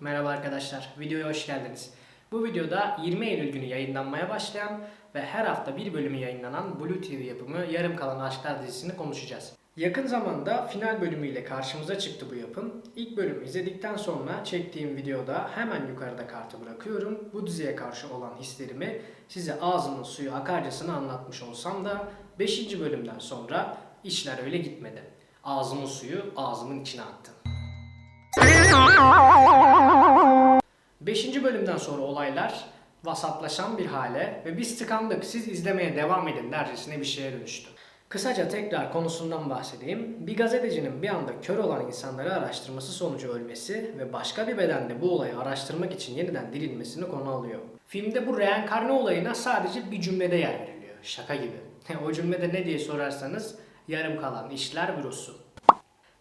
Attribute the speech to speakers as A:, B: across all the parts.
A: Merhaba arkadaşlar, videoya hoş geldiniz. Bu videoda 20 Eylül günü yayınlanmaya başlayan ve her hafta bir bölümü yayınlanan Blue TV yapımı Yarım Kalan Aşklar dizisini konuşacağız. Yakın zamanda final bölümüyle karşımıza çıktı bu yapım. İlk bölümü izledikten sonra çektiğim videoda hemen yukarıda kartı bırakıyorum. Bu diziye karşı olan hislerimi size ağzımın suyu akarcasına anlatmış olsam da 5. bölümden sonra işler öyle gitmedi. Ağzımın suyu ağzımın içine attım. 5. bölümden sonra olaylar vasatlaşan bir hale ve biz tıkandık siz izlemeye devam edin dercesine bir şeye dönüştü. Kısaca tekrar konusundan bahsedeyim. Bir gazetecinin bir anda kör olan insanları araştırması sonucu ölmesi ve başka bir bedende bu olayı araştırmak için yeniden dirilmesini konu alıyor. Filmde bu reenkarne olayına sadece bir cümlede yer veriliyor. Şaka gibi. o cümlede ne diye sorarsanız yarım kalan işler bürosu.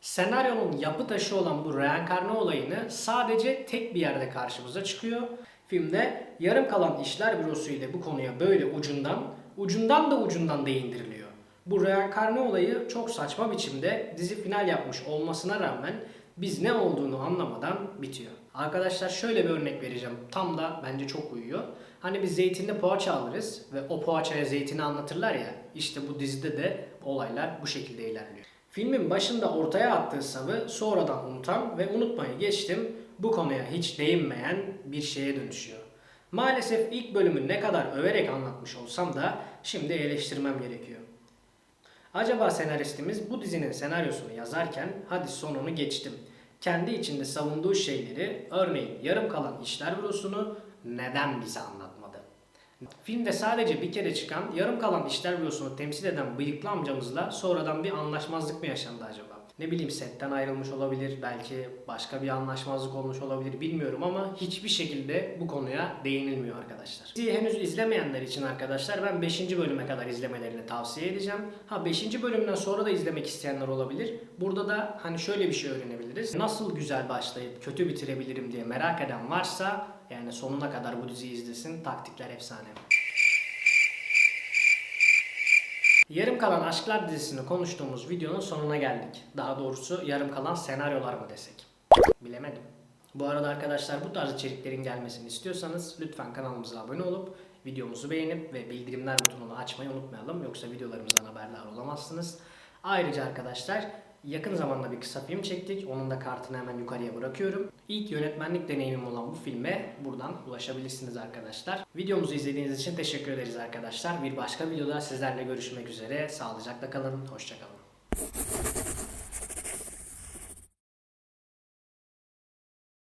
A: Senaryonun yapı taşı olan bu reenkarne olayını sadece tek bir yerde karşımıza çıkıyor. Filmde yarım kalan işler bürosu ile bu konuya böyle ucundan, ucundan da ucundan değindiriliyor. Bu reenkarne olayı çok saçma biçimde dizi final yapmış olmasına rağmen biz ne olduğunu anlamadan bitiyor. Arkadaşlar şöyle bir örnek vereceğim. Tam da bence çok uyuyor. Hani biz zeytinli poğaça alırız ve o poğaçaya zeytini anlatırlar ya. İşte bu dizide de olaylar bu şekilde ilerliyor. Filmin başında ortaya attığı savı sonradan unutan ve unutmayı geçtim bu konuya hiç değinmeyen bir şeye dönüşüyor. Maalesef ilk bölümü ne kadar överek anlatmış olsam da şimdi eleştirmem gerekiyor. Acaba senaristimiz bu dizinin senaryosunu yazarken hadi sonunu geçtim. Kendi içinde savunduğu şeyleri örneğin yarım kalan işler bürosunu neden bize anlatmadı? Filmde sadece bir kere çıkan yarım kalan işler bürosunu temsil eden bıyıklı amcamızla sonradan bir anlaşmazlık mı yaşandı acaba? Ne bileyim setten ayrılmış olabilir, belki başka bir anlaşmazlık olmuş olabilir bilmiyorum ama hiçbir şekilde bu konuya değinilmiyor arkadaşlar. Diziyi henüz izlemeyenler için arkadaşlar ben 5. bölüme kadar izlemelerini tavsiye edeceğim. Ha 5. bölümden sonra da izlemek isteyenler olabilir. Burada da hani şöyle bir şey öğrenebiliriz. Nasıl güzel başlayıp kötü bitirebilirim diye merak eden varsa yani sonuna kadar bu diziyi izlesin. Taktikler efsane. Yarım kalan Aşklar dizisini konuştuğumuz videonun sonuna geldik. Daha doğrusu yarım kalan senaryolar mı desek? Bilemedim. Bu arada arkadaşlar bu tarz içeriklerin gelmesini istiyorsanız lütfen kanalımıza abone olup videomuzu beğenip ve bildirimler butonunu açmayı unutmayalım. Yoksa videolarımızdan haberdar olamazsınız. Ayrıca arkadaşlar yakın zamanda bir kısa film çektik. Onun da kartını hemen yukarıya bırakıyorum. İlk yönetmenlik deneyimim olan bu filme buradan ulaşabilirsiniz arkadaşlar. Videomuzu izlediğiniz için teşekkür ederiz arkadaşlar. Bir başka videoda sizlerle görüşmek üzere. Sağlıcakla kalın. Hoşçakalın.